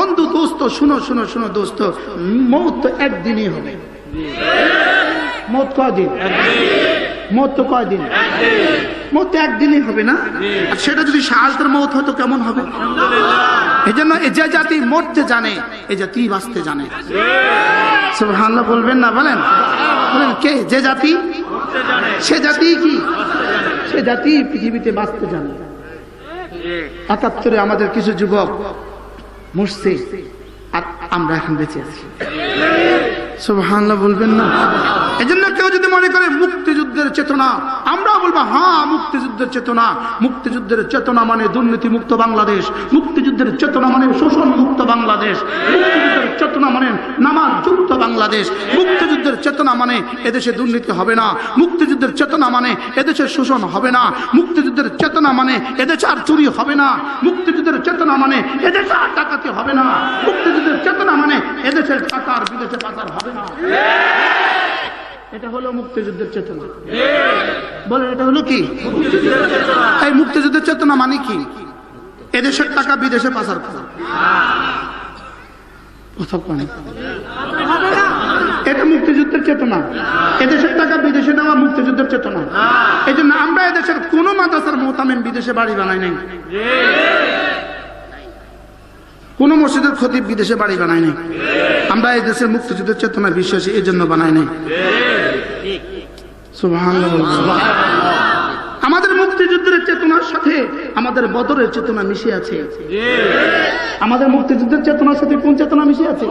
বন্ধু, দোস্ত, শুনো শুনো শুনো, দোস্ত। মৌত তো একদিনই হবে। মত কয়দিন? মত তো কয়দিন? মত তো একদিনই হবে না? আর সেটা যদি শাহাদাতের মত হতো কেমন হবে? এই জন্য এই যে জাতি মরতে জানে এই জাতি বাঁচতে জানে। সুবহানাল্লাহ বলবেন না, বলেন? বলেন, কে? যে জাতি? সে জাতি কি? সে জাতি পৃথিবীতে বাঁচতে জানে। একাত্তরে আমাদের কিছু যুবক মরছে আর আমরা এখন বেঁচে আছি। বলবেন না। কেউ যদি মনে মুক্তিযুদ্ধের চেতনা, আমরাও বলব হ্যাঁ মুক্তিযুদ্ধের চেতনা। মুক্তিযুদ্ধের চেতনা মানে দুর্নীতি মুক্ত বাংলাদেশ। মুক্তিযুদ্ধের চেতনা মানে শোষণ মুক্ত বাংলাদেশ। মুক্তিযুদ্ধের চেতনা মানে নামাজ যুক্ত বাংলাদেশ। মুক্তিযুদ্ধের চেতনা মানে এদেশে দুর্নীতি হবে না। মুক্তিযুদ্ধের চেতনা মানে এদেশে শোষণ হবে না। মুক্তিযুদ্ধের চেতনা মানে এদেশে আর চুরি হবে না। মুক্তিযুদ্ধের চেতনা মানে এদেশে আর ডাকাতি হবে না। মুক্তিযুদ্ধের চেতনা মানে এদেশের টাকা আর বিদেশে পাচার হবে না এটা হলো মুক্তিযুদ্ধের চেতনা। বলেন, এটা হলো কি? এই মুক্তিযুদ্ধের চেতনা মানে কি? এদেশের টাকা বিদেশে পাচার করা। এটা মুক্তিযুদ্ধের চেতনা। এদেশের টাকা বিদেশে দেওয়া মুক্তিযুদ্ধের চেতনা। এই জন্য আমরা এদেশের কোন মাদ্রাসার মোতামেন বিদেশে বাড়ি বানাই নাই। কোন মসজিদের খতিব বিদেশে বাড়ি বানাই নাই। আমরা এই দেশের মুক্তিযুদ্ধের চেতনা বিশ্বাসী এই জন্য বানাই নাই। আমাদের মুক্তিযুদ্ধের চেতনার সাথে আমাদের বদরের চেতনা মিশে আছে। আমাদের মুক্তিযুদ্ধের চেতনার সাথে কোন চেতনা মিশে আছে?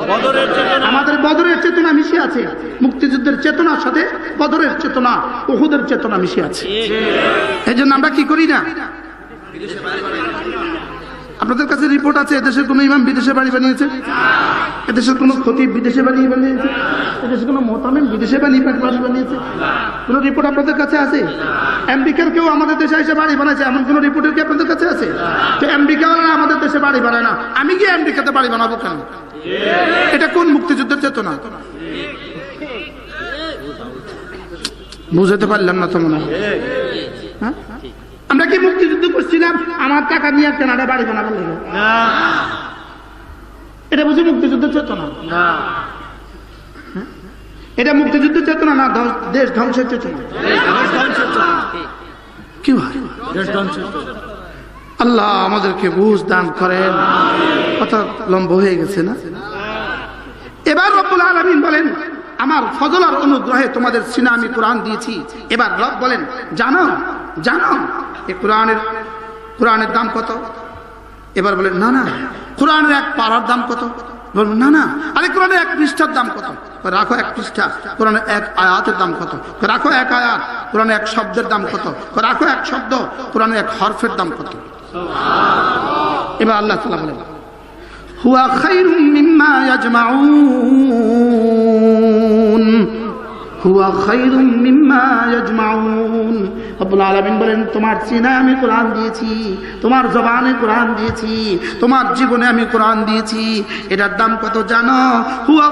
আমাদের বদরের চেতনা মিশে আছে। মুক্তিযুদ্ধের চেতনার সাথে বদরের চেতনা ওহুদের চেতনা মিশে আছে। এই জন্য আমরা কি করি না? আপনাদের কাছে রিপোর্ট আছে, এদেশের কোন ইমাম বিদেশে বাড়ি বানিয়েছে? এদেশের কোন ক্ষতি বিদেশে বানিয়ে বানিয়েছে? এদেশের কোন মোতামেন বিদেশে বানিয়ে বাড়ি বানিয়েছে? কোন রিপোর্ট আপনাদের কাছে আছে? আমেরিকার কেউ আমাদের দেশে এসে বাড়ি বানাইছে? এমন কোন রিপোর্টের কি আপনাদের কাছে আছে? তো আমেরিকা আমাদের দেশে বাড়ি বানায় না। আমি গিয়ে আমেরিকাতে বাড়ি বানাবো কেন? এটা কোন মুক্তিযুদ্ধের চেতনা? বুঝতে পারলাম না তো মনে হয়। হ্যাঁ? আমরা কি মুক্তিযুদ্ধ করছিলাম? আমার টাকা নিয়ে কেনাডা বাড়ি বানাবো লেগে? এটা বুঝি মুক্তিযুদ্ধ চেতনা? এটা মুক্তিযুদ্ধ চেতনা না দেশ ধ্বংসের চেতনা? কি আল্লাহ আমাদেরকে বুঝ দান করেন। কথা লম্ব হয়ে গেছে না? এবার রব্বুল আলমিন বলেন আমার ফজলার অনুগ্রহে তোমাদের সিনা আমি কোরআন দিয়েছি। এবার রব বলেন জানো জানো এই কোরআনের কোরআনের দাম কত? এবার বলেন না না, কোরআনের এক পাড়ার দাম কত? বলবেন না না, আরে কোরআনের এক পৃষ্ঠার দাম কত? রাখো এক পৃষ্ঠা, কোরআনের এক আয়াতের দাম কত? রাখো এক আয়াত, কোরআনের এক শব্দের দাম কত? রাখো এক শব্দ, কোরআনের এক হরফের দাম কত? এবার আল্লাহ তালা বলেন, হুয়া খাই মিম্মা ইয়াজমাউন। হুয়া বলেন, তোমার আমি কোরআন দিয়েছি, তোমার কোরআন দিয়েছি, তোমার জীবনে আমি কোরআন দিয়েছি। এটার দাম কত জানো? হুয়া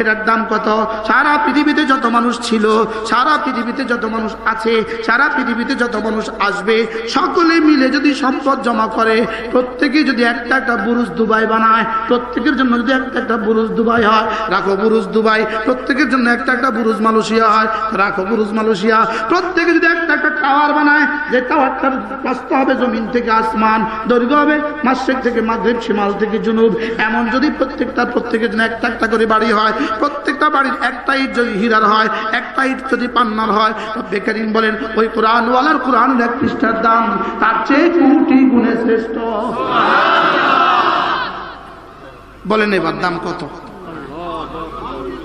এটার দাম কত? সারা পৃথিবীতে যত মানুষ ছিল, সারা পৃথিবীতে যত মানুষ আছে, সারা পৃথিবীতে যত মানুষ আসবে, সকলে মিলে যদি সম্পদ জমা করে, প্রত্যেকে যদি একটা একটা বুরুজ দুবাই বানায়, প্রত্যেকের জন্য যদি একটা একটা বুরুজ দুবাই হয়, রাখো বুরুজ দুবাই, প্রত্যেক প্রত্যেকের জন্য একটা একটা বুরুজ মালয়েশিয়া হয়। রাখো বুরুজ মালয়েশিয়া। প্রত্যেকে যদি একটা একটা টাওয়ার বানায়, যে টাওয়ারটার প্রস্ত হবে জমিন থেকে আসমান, দৈর্ঘ্য হবে মাসেক থেকে মাগরিব সীমাল থেকে জুনুব এমন যদি প্রত্যেকটা, প্রত্যেকের জন্য একটা একটা করে বাড়ি হয়, প্রত্যেকটা বাড়ির একটা ইট যদি হীরার হয়, একটা ইট যদি পান্নার হয় বেকারিন বলেন, ওই কোরআনওয়ালার কোরআনের এক পৃষ্ঠার দাম, তার চেয়ে কোটি গুণে শ্রেষ্ঠ? বলেন এবার দাম কত?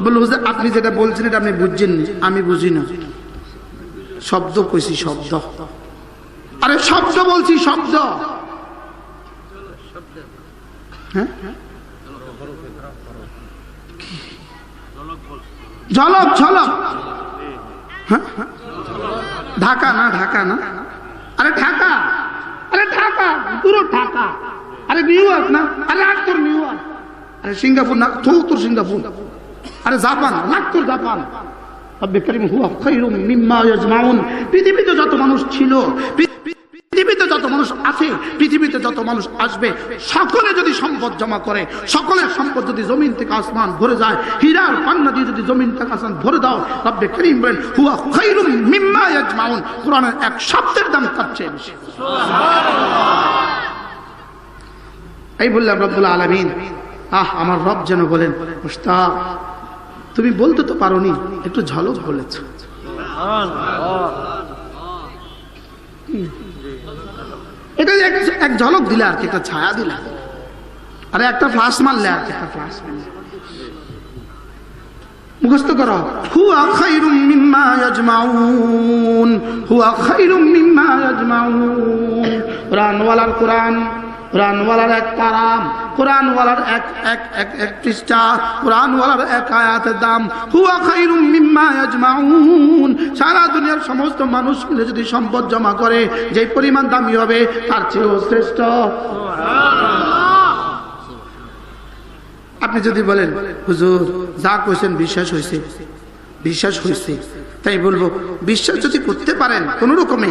বলল হুজুর, আপনি যেটা বলছেন এটা আপনি বুঝছেন। আমি বুঝি না। শব্দ কইছি শব্দ। আরে শব্দ বলছি শব্দ। হ্যাঁ? ঝলক ঝলক। হ্যাঁ? ঢাকা না ঢাকা না? আরে ঢাকা। আরে ঢাকা পুরো ঢাকা। আরে নিউ ইয়র্ক না? আরে লাখতুর নিউ ইয়র্ক। আরে সিঙ্গাপুর না তোর সিঙ্গাপুর। আরে জাপান লাখতুর জাপান। পৃথিবীতে যত মানুষ ছিল পৃথিবীতে যত মানুষ আছে, পৃথিবীতে যত মানুষ আসবে, সকলে যদি সম্পদ জমা করে, সকলের সম্পদ যদি জমিন থেকে আসমান ভরে যায়, হীরার পান্না দিয়ে যদি জমিন থেকে আসমান ভরে দাও, রব্বে করিম বলেন, হুয়া খাইরুম মিম্মা ইয়াজমাউন। কোরআনের এক শব্দের দাম তার চেয়ে বেশি। এই বললাম, রব্বুল আলমিন। আহ, আমার রব যেন বলেন মুস্তাক তুমি বলতে তো পারোনি, একটু ঝলক বলেছ। এটা এক ঝলক দিলে আর একটা ছায়া দিলে আরে একটা ফ্লাশ মারলে আর একটা ফ্লাশ মারলে। মুখস্থ মিম্মা কোরআন, কোরআনওয়ালার এক পারাম এক এক এক এক এক আয়াতের দাম সারা দুনিয়ার সমস্ত মানুষ মিলে যদি সম্পদ জমা করে যে পরিমাণ দামি হবে, তার চেয়েও শ্রেষ্ঠ। আপনি যদি বলেন, হুজুর, যা কইছেন বিশ্বাস হয়েছে বিশ্বাস হয়েছে তাই বলব, বিশ্বাস যদি করতে পারেন, কোন রকমে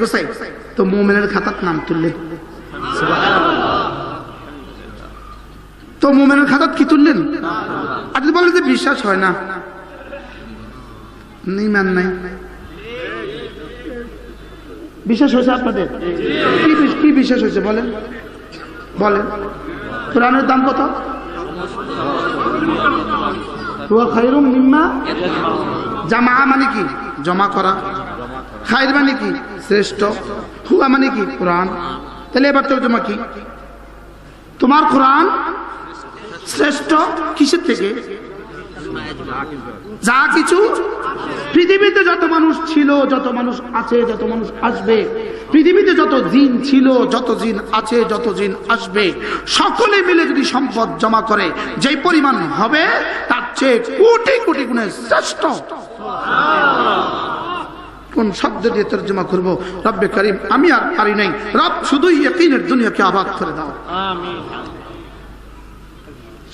গোসাই তো মোমেনের খাতার নাম তুললেন তো মোমেনের খাতার কি তুললেন? আর যদি বলেন যে বিশ্বাস হয় না। ইমান নাই। বিশ্বাস হয়েছে আপনাদের? কি বিশ্বাস হয়েছে বলেন? বলেন। কোরআনের দাম কত? জামা মানে কি? জমা করা। খায়ের মানে কি? শ্রেষ্ঠ। হুয়া মানে কি? কোরআন। তাহলে এবার তোর জমা কি? তোমার কোরআন শ্রেষ্ঠ কিসের থেকে? যা কিছু পৃথিবীতে যত মানুষ ছিল, যত মানুষ আছে, যত মানুষ আসবে, পৃথিবীতে যত জিন ছিল, যত জিন আছে, যত জিন আসবে, সকলে মিলে যদি সম্পদ জমা করে, যেই পরিমাণ হবে, তার চেয়ে কোটি কোটি গুণে শ্রেষ্ঠ। কোন শব্দ দিয়ে তর্জমা করব? রব্বে করিম, আমি আর পারি নাই। রব শুধুই ইয়কিনের দুনিয়াকে আবাদ করে দাও।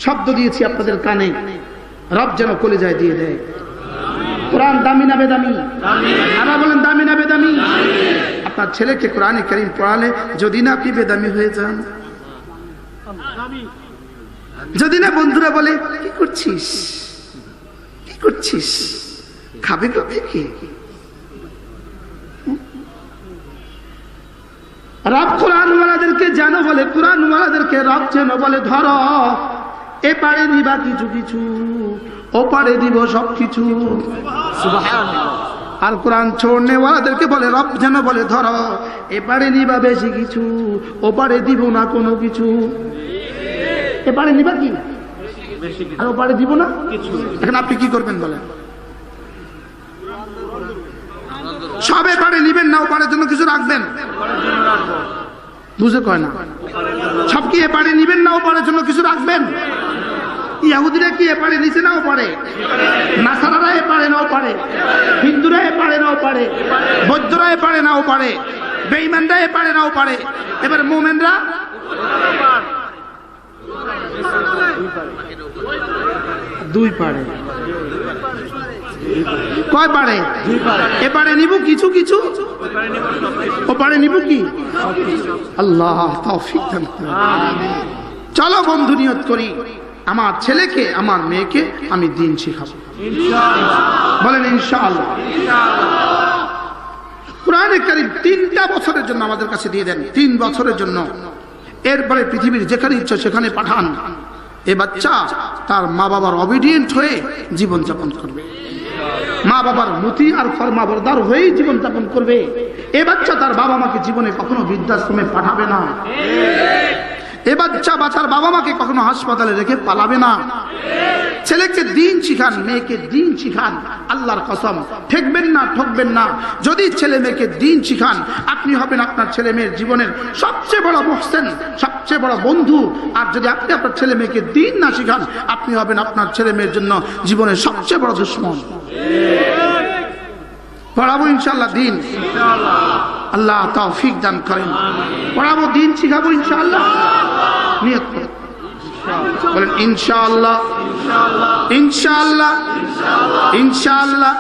শব্দ দিয়েছি আপনাদের কানে। রব যেন কলেজায় দিয়ে দেয়। কোরআন দামি না বেদামি? আবার বলেন, দামি না বেদামি? আপনার ছেলেকে কোরআনে করিম পড়ালে যদি না আপনি বেদামি হয়ে যান। যদি না বন্ধুরা বলে, কি করছিস? কি করছিস? খাবে কবে কি? রব কোরআনওয়ালাদেরকে যেন বলে, কোরআনওয়ালাদেরকে রব যেন বলে, ধর এ পারে নিবা কিছু কিছু ও পারে দিব সব কিছু। আর কোরআন ছোড়নেওয়ালাদেরকে বলে রব যেন বলে ধর এপারে নিবা বেশি কিছু ও পারে দিব না কোনো কিছু। এপারে নিবা কি? আর ওপারে দিব না? এখন আপনি কি করবেন বলেন? সব এপারে নিবেন না ওপারের জন্য কিছু রাখবেন? বুঝে কয় না? সব কি এপারে নিবেন না ওপারের জন্য কিছু রাখবেন? ইয়াহুদিরা কি এপারে, নিচে নাও পারে? নাসারারা এপারে নাও পারে। হিন্দুরা এপারে নাও পারে। বৌদ্ধরা এপারে নাও পারে। বেইমানরা এপারে নাও পারে। এবার মোমেনরা? দুই পারে। কয় পারে? এপারে নিব কিছু কিছু? ওপারে নিব কি? আল্লাহ চলো বন্ধু নিয়ত করি। আমার ছেলেকে, আমার মেয়েকে আমি দিন শিখাবো। বলেন, ইনশাআল্লাহ। কোরআনে কারিম তিনটা বছরের জন্য আমাদের কাছে দিয়ে দেন। তিন বছরের জন্য। এরপরে পৃথিবীর যেখানে ইচ্ছা সেখানে পাঠান। এ বাচ্চা তার মা বাবার অবিডিয়েন্ট হয়ে জীবনযাপন করবে। মা বাবার মতি আর ফরমাবরদার হয়েই জীবনযাপন করবে। এ বাচ্চা তার বাবা মাকে জীবনে কখনো বৃদ্ধাশ্রমে পাঠাবে না। এ বাচ্চা বাচ্চার বাবা মাকে কখনো হাসপাতালে রেখে পালাবে না। ছেলেকে দিন শিখান, মেয়েকে দিন শিখান, আল্লাহর কসম। ঠেকবেন না, ঠকবেন না। যদি ছেলে মেয়েকে দিন শিখান, আপনি হবেন আপনার ছেলে মেয়ের জীবনের সবচেয়ে বড় মহসেন, সবচেয়ে বড় বন্ধু। আর যদি আপনি আপনার ছেলে মেয়েকে দিন না শিখান, আপনি হবেন আপনার ছেলে মেয়ের জন্য জীবনের সবচেয়ে বড় দুশ্মন। পড়াবো ইনশাল্লাহ দিন। আল্লাহ তৌফিক দান করেন। পড়াবো দিন, শিখাবো ইনশাআল্লাহ। নিয়ত করে বলেন, ইনশাআল্লাহ। ইনশাআল্লাহ। ইনশাআল্লাহ।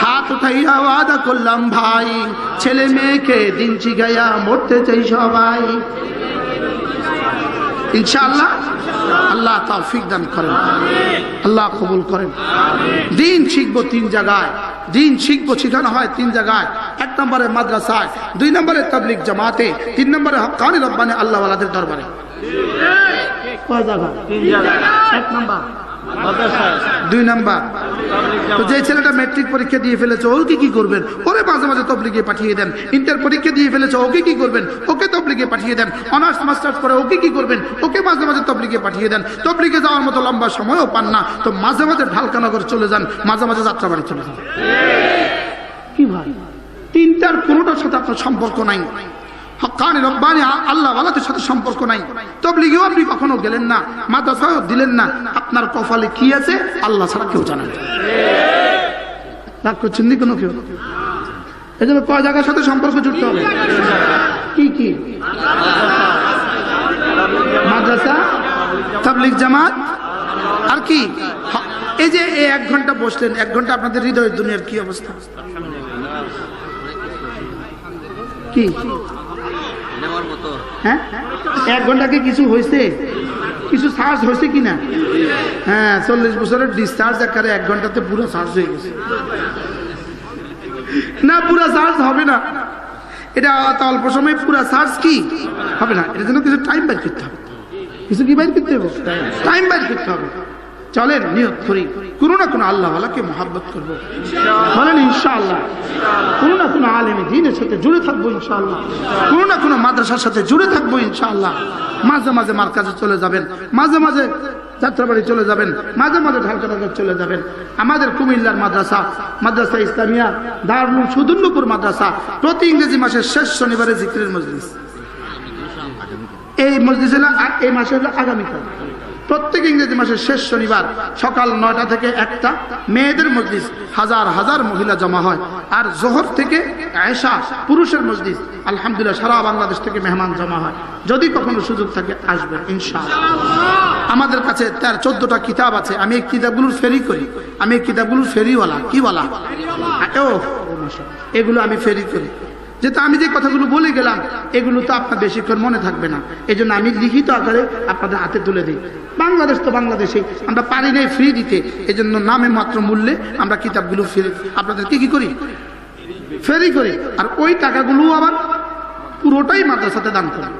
হাত উঠাইয়া ওয়াদা করলাম, ভাই। ছেলে মেয়েকে দিন শিখাইয়া মরতে চাই সবাই। ইনশাআল্লাহ। আল্লাহ তৌফিক দান করেন। আল্লাহ কবুল করেন। দিন শিখব তিন জায়গায়। দিন শিখব শিখানো হয় তিন জায়গায়। এক নম্বরে মাদ্রাসায়, দুই নম্বরে তাবলিক জামাতে, তিন নম্বরে হকানি রব্বানি আল্লাহ দরবারে। এক নম্বর। দুই নাম্বার। তো যে ছেলেটা ম্যাট্রিক পরীক্ষা দিয়ে ফেলেছে ওকে কি করবেন? ওরে মাঝে মাঝে তবলিগে পাঠিয়ে দেন। ইন্টার পরীক্ষা দিয়ে ফেলেছে, ওকে কি করবেন? ওকে তবলিগে পাঠিয়ে দেন। অনার্স মাস্টার্স করে ওকে কি করবেন? ওকে মাঝে মাঝে তবলিগে পাঠিয়ে দেন। তবলিগে যাওয়ার মতো লম্বা সময়ও পান না। তো মাঝে মাঝে ঢালকানগর চলে যান, মাঝে মাঝে যাত্রাবাড়ি চলে যান। কি ভাই? তিনটার কোনোটার সাথে আপনার সম্পর্ক নাই। হকানি রব্বানি আল্লাহ ওয়ালাদের সাথে সম্পর্ক নাই। তবলিগেও আপনি কখনো গেলেন না মাদ্রাসাও দিলেন না। আপনার কপালে কি আছে, আল্লাহ ছাড়া কেউ জানেন। রাগ করছেন নি কোনো কেউ? এই জন্য কয় জায়গার সাথে সম্পর্ক জুড়তে হবে? কি কি? মাদ্রাসা, তাবলিগ জামাত, আর কি? এই যে এই এক ঘণ্টা বসলেন, এক ঘণ্টা আপনাদের হৃদয় দুনিয়ার কি অবস্থা? কি? হ্যাঁ? এক ঘণ্টা কি কিছু হয়েছে কিছু চার্জ হয়েছে কি না হ্যাঁ চল্লিশ বছরের ডিসচার্জ আকারে এক ঘন্টাতে পুরো চার্জ হয়ে গেছে। না পুরো চার্জ হবে না। এটা অল্প সময় পুরো চার্জ কি? হবে না। এটার জন্য কিছু টাইম বের করতে হবে। কিছু কি বের করতে হবে? টাইম বের করতে হবে। চলেন, নিয়ত করি। কোনো না কোনো আল্লাহ আল্লাহকে মহাব্বত করব। বলেন, ইনশাআল্লাহ। কোনো না কোনো আলেমে দিনের সাথে জুড়ে থাকব, ইনশাআল্লাহ। কোনো না কোনো মাদ্রাসার সাথে জুড়ে থাকব, ইনশাআল্লাহ। মাঝে মাঝে মার কাছে চলে যাবেন, মাঝে মাঝে যাত্রাবাড়ি চলে যাবেন, মাঝে মাঝে ঢালকানগর চলে যাবেন। আমাদের কুমিল্লার মাদ্রাসা মাদ্রাসা ইসলামিয়া, দারুল সুদুল্লপুর মাদ্রাসা, প্রতি ইংরেজি মাসের শেষ শনিবারে জিক্রের মজলিস। এই মসজিদ এই মাসে হলো আগামীকাল। প্রত্যেক ইংরেজি মাসের শেষ শনিবার সকাল নয়টা থেকে একটা মেয়েদের মসজিদ হাজার হাজার মহিলা জমা হয়। আর জোহর থেকে আয়েশা পুরুষের মসজিদ আলহামদুলিল্লাহ সারা বাংলাদেশ থেকে মেহমান জমা হয়। যদি কখনো সুযোগ থাকে আসবেন ইনশাআল্লাহ। আমাদের কাছে তার চোদ্দটা কিতাব আছে। আমি এই কিতাবগুলোর ফেরি করি। আমি এই কিতাবগুলোর ফেরিওয়ালা কি বলা ও এগুলো আমি ফেরি করি। যেহেতু আমি যে কথাগুলো বলে গেলাম, এগুলো তো আপনার বেশিক্ষণ মনে থাকবে না। এই জন্য আমি লিখিত আকারে আপনাদের হাতে তুলে দিই। বাংলাদেশ তো বাংলাদেশে আমরা পারি নাই ফ্রি দিতে। এই জন্য নামে মাত্র মূল্যে আমরা কিতাবগুলো ফিরে আপনাদের কি কি করি? ফেরি করি। আর ওই টাকাগুলো আবার পুরোটাই মাদ্রাসাতে দান করি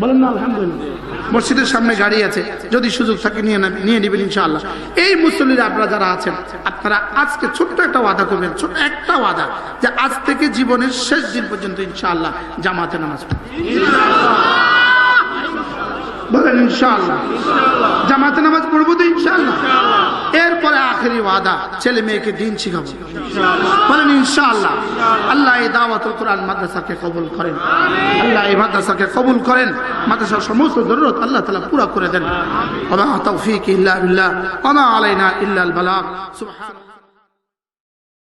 বলেন না, আলহামদুলিল্লাহ। মসজিদের সামনে গাড়ি আছে, যদি সুযোগ থাকে নিয়ে নিয়ে নেবেন ইনশাআল্লাহ। এই মুসল্লিরা আপনারা যারা আছেন, আপনারা আজকে ছোট্ট একটা ওয়াদা করবেন ছোট একটা ওয়াদা, যে আজ থেকে জীবনের শেষ দিন পর্যন্ত ইনশাআল্লাহ জামাতে নামাজ বলেন ইনশাআল্লাহ। জামাতে নামাজ পড়ব তো ইনশাআল্লাহ। ওয়াদা, ছেলে মেয়েকে দিন শিখাবো। বলেন, ইনশাআল্লাহ, আল্লাহ এই দাওয়াত কোরআন মাদ্রাসাকে কবুল করেন। আল্লাহ এই মাদ্রাসাকে কবুল করেন। মাদ্রাসার সমস্ত জরুরত আল্লাহ তালা পুরা করে দেন। ওমা তৌফিক ইল্লা বিল্লাহ ওমা আলাইনা ইল্লাল বালাগ। সুবহানাল্লাহ।